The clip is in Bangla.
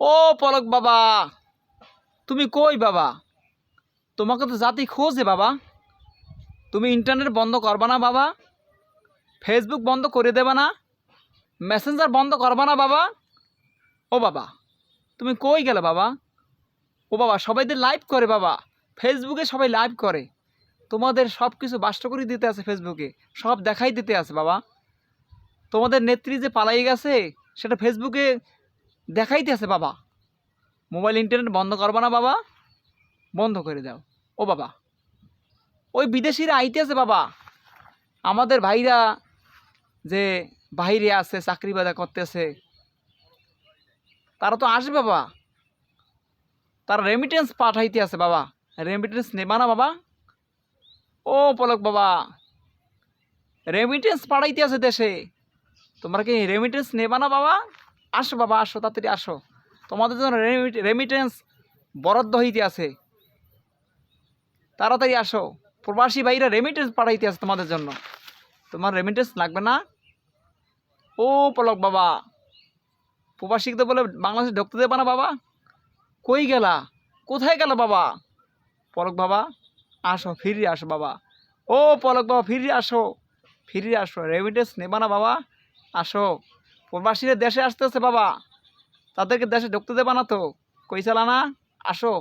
ও পলক বাবা, তুমি কই বাবা? তোমাকে তো জাতি খোঁজে বাবা। তুমি ইন্টারনেট বন্ধ করবা না বাবা। ফেসবুক বন্ধ করে দেবা না। মেসেঞ্জার বন্ধ করবা না বাবা। ও বাবা, তুমি কই গেলে বাবা? ও বাবা, সবাইদের লাইভ করে বাবা। ফেসবুকে সবাই লাইভ করে। তোমাদের সব কিছু বাষ্ট করে দিতে আছে ফেসবুকে। সব দেখাই দিতে আছে বাবা। তোমাদের নেত্রী যে পালাই গেছে, সেটা ফেসবুকে দেখাইতে আছে বাবা। মোবাইল ইন্টারনেট বন্ধ করবা না বাবা? বন্ধ করে দাও। ও বাবা, ওই বিদেশিরা আইতে আছে বাবা। আমাদের ভাইরা যে বাইরে আছে, চাকরি বাজা করতেছে, তারা তো আসবে বাবা। তারা রেমিটেন্স পাঠাইতে আছে বাবা। রেমিটেন্স নেবা না বাবা। ও পলক বাবা রেমিটেন্স পাঠাইতে আছে দেশে। তোমরা কি রেমিটেন্স নেবা না বাবা? আসো বাবা, আসো, তাড়াতাড়ি আসো। তোমাদের জন্য রেমিটেন্স বরাদ্দ হইতে আছে। তাড়াতাড়ি আসো। প্রবাসী ভাইরা রেমিটেন্স পাঠাইতে আছে তোমাদের জন্য। তোমার রেমিটেন্স লাগবে না? ও পলক বাবা, প্রবাসীকে তো বলে বাংলাদেশে ঢুকতে দেবে না বাবা। কই গেলা? কোথায় গেল বাবা? পলক বাবা, আসো, ফিরে আসো বাবা। ও পলক বাবা, ফিরে আসো। ফিরে আসো রেমিটেন্স নেবা না বাবা। আসো। প্রবাসীরা দেশে আসতেছে বাবা। তাদেরকে দেশে ঢুকতে দেবা না তো। কই না? আসো।